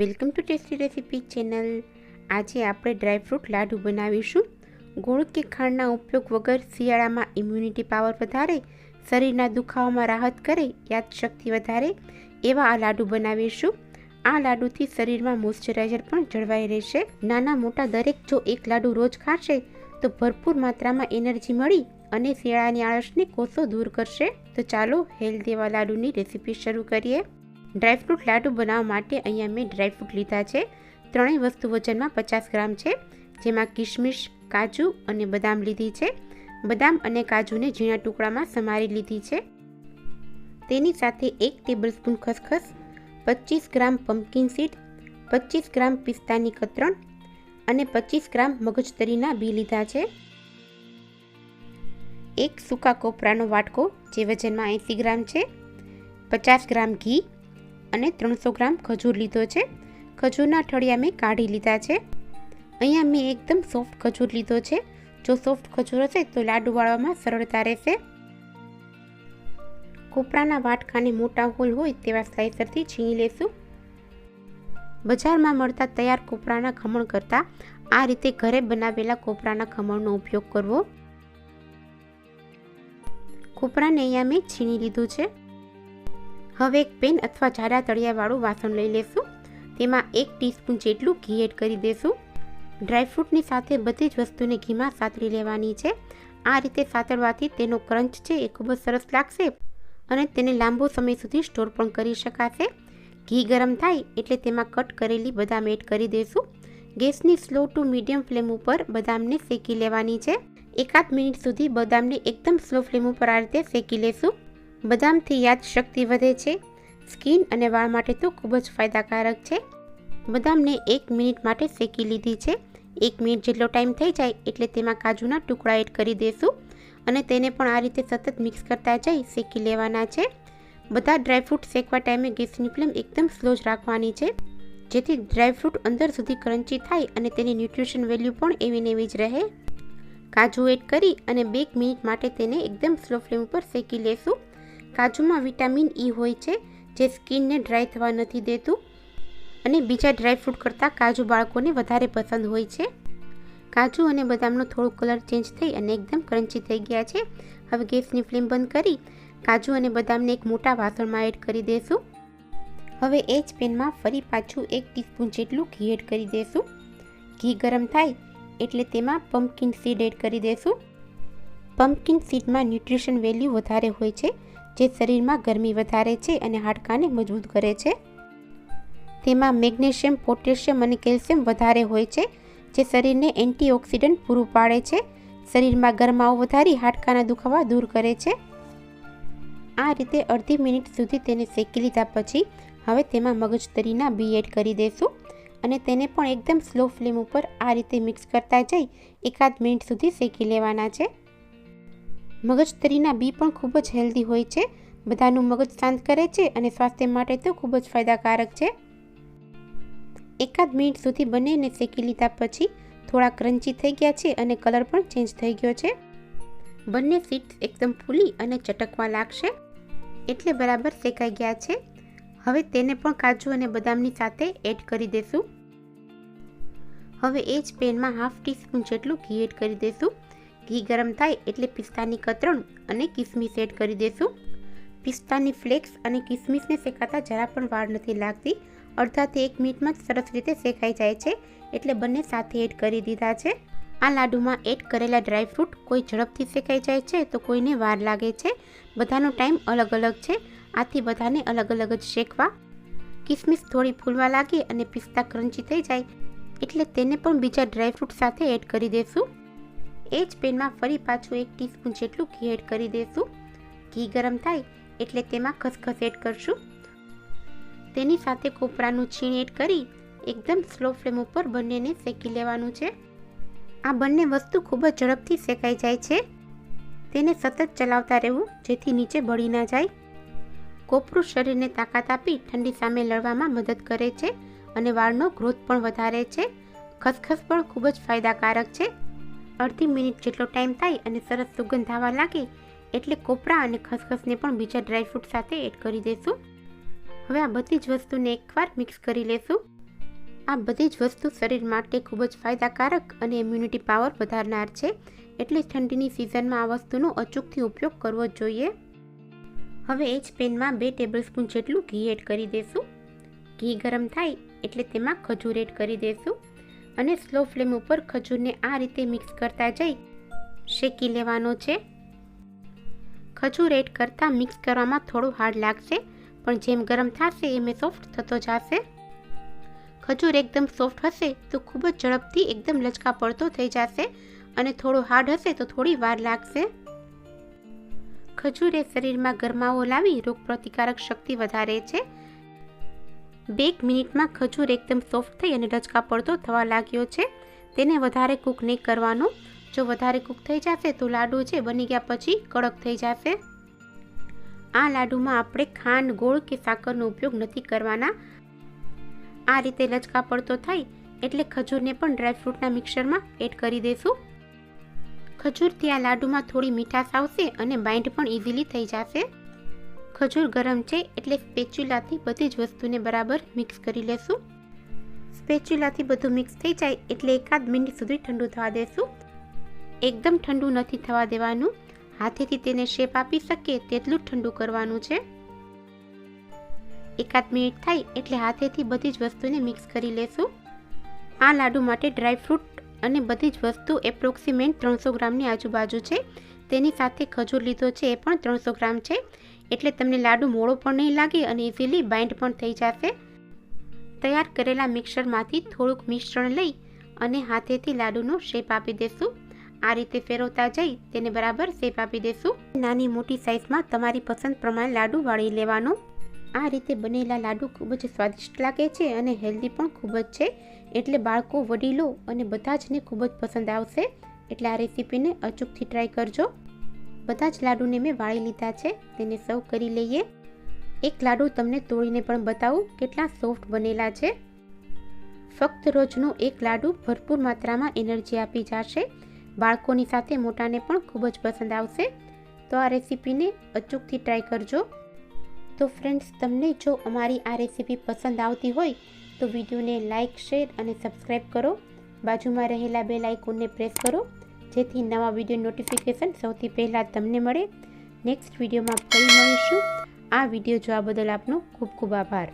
Welcome to tasty recipe channel આજે આપણે dry fruit લાડુ બનાવીશું. ગોળ કે ખાંડના ઉપયોગ વગર શિયાળામાં ઇમ્યુનિટી પાવર વધારે, શરીરના દુખાવામાં રાહત કરે, યાદશક્તિ વધારે એવા આ લાડુ બનાવીશું. આ લાડુથી શરીરમાં મોઇશ્ચરાઇઝર પણ જળવાઈ રહેશે. નાના મોટા દરેક જો એક લાડુ રોજ ખાશે, તો ભરપૂર માત્રામાં એનર્જી મળી અને શિયાળાની આળસને કોષો દૂર કરશે. તો ચાલો હેલ્ધી એવા લાડુની રેસીપી શરૂ કરીએ. ડ્રાયફ્રૂટ લાડુ બનાવવા માટે અહીંયા મેં ડ્રાયફ્રૂટ લીધા છે. ત્રણેય વસ્તુ વજનમાં પચાસ ગ્રામ છે. જેમાં કિશમિશ કાજુ અને બદામ લીધી છે. બદામ અને કાજુને ઝીણા ટુકડામાં સમારી લીધી છે. તેની સાથે એક ટેબલ સ્પૂન ખસખસ, પચીસ ગ્રામ પમ્પકિન સીડ પચીસ ગ્રામ પિસ્તાની કતરણ અને પચીસ ગ્રામ મગજતરીના બી લીધા છે. એક સૂકા કોપરાનો વાટકો જે વજનમાં એંસી ગ્રામ છે. પચાસ ગ્રામ ઘી અને ત્રણસો ગ્રામ ખજૂર લીધો છે. ખજૂરના ઠળિયા મેં કાઢી લીધા છે. અહીંયા મેં એકદમ સોફ્ટ ખજૂર લીધો છે. જો સોફ્ટ ખજૂર હશે તો લાડુ વાળવામાં સરળતા રહેશે. કોપરાના વાટકાને મોટા હોલ હોય તેવા સ્લાઇસરથી છીણી લેશું. બજારમાં મળતા તૈયાર કોપરાના ખમણ કરતાં આ રીતે ઘરે બનાવેલા કોપરાના ખમણનો ઉપયોગ કરવો. કોપરાને અહીંયા મેં છીણી લીધું છે. હવે એક પેન અથવા જાડા તળિયાવાળું વાસણ લઈ લેશું. તેમાં એક ટીસ્પૂન જેટલું ઘી એડ કરી દેશું. ડ્રાયફ્રૂટની સાથે બધી જ વસ્તુને ઘીમાં સાતરી લેવાની છે. આ રીતે સાતળવાથી તેનો ક્રંચ છે એ ખૂબ જ સરસ લાગશે અને તેને લાંબો સમય સુધી સ્ટોર પણ કરી શકાશે. ઘી ગરમ થાય એટલે તેમાં કટ કરેલી બદામ એડ કરી દઈશું ગેસની સ્લો ટુ મીડિયમ ફ્લેમ ઉપર બદામને શેકી લેવાની છે. એકાદ મિનિટ સુધી બદામને એકદમ સ્લો ફ્લેમ ઉપર આ રીતે શેકી લેશું. બદામથી યાદશક્તિ વધે છે. સ્કિન અને વાળ માટે તો ખૂબ જ ફાયદાકારક છે. બદામને એક મિનિટ માટે શેકી લીધી છે. એક મિનિટ જેટલો ટાઈમ થઈ જાય એટલે તેમાં કાજુના ટુકડા એડ કરી દઈશું અને તેને પણ આ રીતે સતત મિક્સ કરતા જઈ શેકી લેવાના છે. બધા ડ્રાયફ્રૂટ શેકવા ટાઈમે ગેસની ફ્લેમ એકદમ સ્લો જ રાખવાની છે. જેથી ડ્રાયફ્રૂટ અંદર સુધી ક્રન્ચી થાય અને તેની ન્યુટ્રિશન વેલ્યુ પણ એવી ને એવી જ રહે. કાજુ એડ કરી અને બે મિનિટ માટે તેને એકદમ સ્લો ફ્લેમ ઉપર શેકી લેશું. કાજુમાં વિટામિન ઈ હોય છે, જે સ્કિનને ડ્રાય થવા નથી દેતું અને બીજા ડ્રાય ફ્રૂટ કરતાં કાજુ બાળકોને વધારે પસંદ હોય છે. કાજુ અને બદામનો થોડો કલર ચેન્જ થઈ અને એકદમ ક્રન્ચી થઈ ગયા છે. હવે ગેસની ફ્લેમ બંધ કરી કાજુ અને બદામને એક મોટા વાસણમાં એડ કરી દઈશું હવે એ જ પેનમાં ફરી પાછું એક ટીસ્પૂન જેટલું ઘી એડ કરી દઈશું ઘી ગરમ થાય એટલે તેમાં પમ્પકિન સીડ એડ કરી દઈશું પમ્પકિન સીડમાં ન્યુટ્રિશન વેલ્યુ વધારે હોય છે જે શરીરમાં ગરમી વધારે છે અને હાડકાને મજબૂત કરે છે. તેમાં મેગ્નેશિયમ, પોટેશિયમ અને કેલ્શિયમ વધારે હોય છે, જે શરીરને એન્ટીઓક્સિડન્ટ પૂરું પાડે છે. શરીરમાં ગરમાવો વધારી હાડકાના દુખાવા દૂર કરે છે. આ રીતે અડધી મિનિટ સુધી તેને શેકી લીધા પછી હવે તેમાં મગજતરીના બી એડ કરી દઈશું અને તેને પણ એકદમ સ્લો ફ્લેમ ઉપર આ રીતે મિક્સ કરતા જઈ એકાદ મિનિટ સુધી શેકી લેવાના છે. મગજતરીના બી પણ ખૂબ જ હેલ્ધી હોય છે. બધાનું મગજ શાંત કરે છે અને સ્વાસ્થ્ય માટે તો ખૂબ જ ફાયદાકારક છે. એકાદ મિનિટ સુધી બંનેને શેકી લીધા પછી થોડા ક્રન્ચી થઈ ગયા છે અને કલર પણ ચેન્જ થઈ ગયો છે. બંને સીટ્સ એકદમ ફૂલી અને ચટકવા લાગશે. એટલે બરાબર શેકાઈ ગયા છે. હવે તેને પણ કાજુ અને બદામની સાથે એડ કરી દેશું. હવે એ જ પેનમાં હાફ ટીસ્પૂન જેટલું ઘી એડ કરી દઈશું ઘી ગરમ થાય એટલે પિસ્તાની કતરણ અને કિસમિસ એડ કરી દેશું. પિસ્તાની ફ્લેક્સ અને કિસમિસને શેકાતા જરા પણ વાર નથી લાગતી. અડધાથી એક મિનિટમાં જ સરસ રીતે શેકાઈ જાય છે એટલે બંને સાથે એડ કરી દીધા છે. આ લાડુમાં એડ કરેલા ડ્રાયફ્રૂટ કોઈ ઝડપથી શેકાઈ જાય છે તો કોઈને વાર લાગે છે. બધાનો ટાઈમ અલગ અલગ છે. આથી બધાને અલગ અલગ જ શેકવા. કિસમિસ થોડી ફૂલવા લાગે અને પિસ્તા ક્રંચી થઈ જાય એટલે તેને પણ બીજા ડ્રાયફ્રૂટ સાથે એડ કરી દેશું. એ જ પેનમાં ફરી પાછું એક ટીસ્પૂન જેટલું ઘી એડ કરી દઈશું ઘી ગરમ થાય એટલે તેમાં ખસખસ એડ કરશું. તેની સાથે કોપરાનું છીણ એડ કરી એકદમ સ્લો ફ્લેમ ઉપર બંનેને શેકી લેવાનું છે. આ બંને વસ્તુ ખૂબ જ ઝડપથી શેકાઈ જાય છે. તેને સતત ચલાવતા રહેવું જેથી નીચે બળી ના જાય. કોપરું શરીરને તાકાત આપી ઠંડી સામે લડવામાં મદદ કરે છે અને વાળનો ગ્રોથ પણ વધારે છે. ખસખસ પણ ખૂબ જ ફાયદાકારક છે. અડધી મિનિટ જેટલો ટાઈમ થાય અને સરસ સુગંધ આવવા લાગે, એટલે કોપરા અને ખસખસને પણ બીજા ડ્રાયફ્રૂટ સાથે એડ કરી દઈશું હવે આ બધી જ વસ્તુને એકવાર મિક્સ કરી લેશું. આ બધી જ વસ્તુ શરીર માટે ખૂબ જ ફાયદાકારક અને ઇમ્યુનિટી પાવર વધારનાર છે, એટલે ઠંડીની સિઝનમાં આ વસ્તુનો અચૂકથી ઉપયોગ કરવો જોઈએ. હવે એ જ પેનમાં બે ટેબલસ્પૂન જેટલું ઘી એડ કરી દઈશું ઘી ગરમ થાય, એટલે તેમાં ખજૂર એડ કરી દઈશું અને સ્લો ફ્લેમ ઉપર ખજૂરને આ રીતે મિક્સ કરતા જઈ શેકી લેવાનો છે. ખજૂર એડ કરતાં મિક્સ કરવામાં થોડું હાર્ડ લાગશે, પણ જેમ ગરમ થશે એમ સોફ્ટ થતો જશે. ખજૂર એકદમ સોફ્ટ હશે તો ખૂબ જ ઝડપથી એકદમ લચકા પડતો થઈ જશે અને થોડો હાર્ડ હશે તો થોડી વાર લાગશે. ખજૂર એ શરીરમાં ગરમાવો લાવી રોગ પ્રતિકારક શક્તિ વધારે છે. બે મિનિટમાં ખજૂર એકદમ સોફ્ટ થઈ અને લચકા પડતો થવા લાગ્યો છે. તેને વધારે કૂક નહીં કરવાનું. જો વધારે કૂક થઈ જશે તો લાડુ છે બની ગયા પછી કડક થઈ જશે. આ લાડુમાં આપણે ખાંડ, ગોળ કે સાકરનો ઉપયોગ નથી કરવાના. આ રીતે લચકા પડતો થાય એટલે ખજૂરને પણ ડ્રાયફ્રૂટના મિક્સરમાં એડ કરી દઈશું ખજૂરથી આ લાડુમાં થોડી મીઠાશ આવશે અને બાઇન્ડ પણ ઇઝીલી થઈ જશે. ખજૂર ગરમ છે એટલે સ્પેચ્યુલાથી બધી જ વસ્તુને બરાબર મિક્સ કરી લેશું. સ્પેચ્યુલાથી બધું મિક્સ થઈ જાય એટલે એકાદ મિનિટ સુધી ઠંડુ થવા દેશું. એકદમ ઠંડુ નથી થવા દેવાનું. હાથેથી તેને શેપ આપી શકીએ તેટલું ઠંડુ કરવાનું છે. એકાદ મિનિટ થાય એટલે હાથેથી બધી જ વસ્તુને મિક્સ કરી લેશું. આ લાડુ માટે ડ્રાયફ્રૂટ અને બધી જ વસ્તુ એપ્રોક્સિમેટ ત્રણસો ગ્રામની આજુબાજુ છે. તેની સાથે ખજૂર લીધો છે એ પણ ત્રણસો ગ્રામ છે. એટલે તમને લાડુ મોળો પણ નહીં લાગે અને ઇઝીલી બાઇન્ડ પણ થઈ જશે. તૈયાર કરેલા મિક્સરમાંથી થોડુંક મિશ્રણ લઈ અને હાથેથી લાડુનો શેપ આપી દેશું. આ રીતે ફેરવતા જઈ તેને બરાબર શેપ આપી દેશું. નાની મોટી સાઇઝમાં તમારી પસંદ પ્રમાણે લાડુ વાળી લેવાનો. આ રીતે બનેલા લાડુ ખૂબ જ સ્વાદિષ્ટ લાગે છે અને હેલ્ધી પણ ખૂબ જ છે. એટલે બાળકો, વડીલો અને બધા જને ખૂબ જ પસંદ આવશે. એટલે આ રેસીપીને અચૂકથી ટ્રાય કરજો. બધા જ લાડુને મેં વાળી લીધા છે, તેને સર્વ કરી લઈએ. એક લાડુ તમને તોડીને પણ બતાવું કેટલા સોફ્ટ બનેલા છે. ફક્ત રોજનો એક લાડુ ભરપૂર માત્રામાં એનર્જી આપી જશે. બાળકોની સાથે મોટાને પણ ખૂબ જ પસંદ આવશે. તો આ રેસીપીને અચૂકથી ટ્રાય કરજો. તો ફ્રેન્ડ્સ, તમને જો અમારી આ રેસીપી પસંદ આવતી હોય, તો વિડીયોને લાઇક, શેર અને સબસ્ક્રાઈબ કરો. બાજુમાં રહેલા બે લાઇકોનને પ્રેસ કરો. જેથી નવા વીડિયો નોટિફિકેશન સૌથી પહેલાં તમને મળે. નેક્સ્ટ વિડીયોમાં ફરી મળીશું. આ વીડિયો જોવા બદલ આપનો ખૂબ ખૂબ આભાર.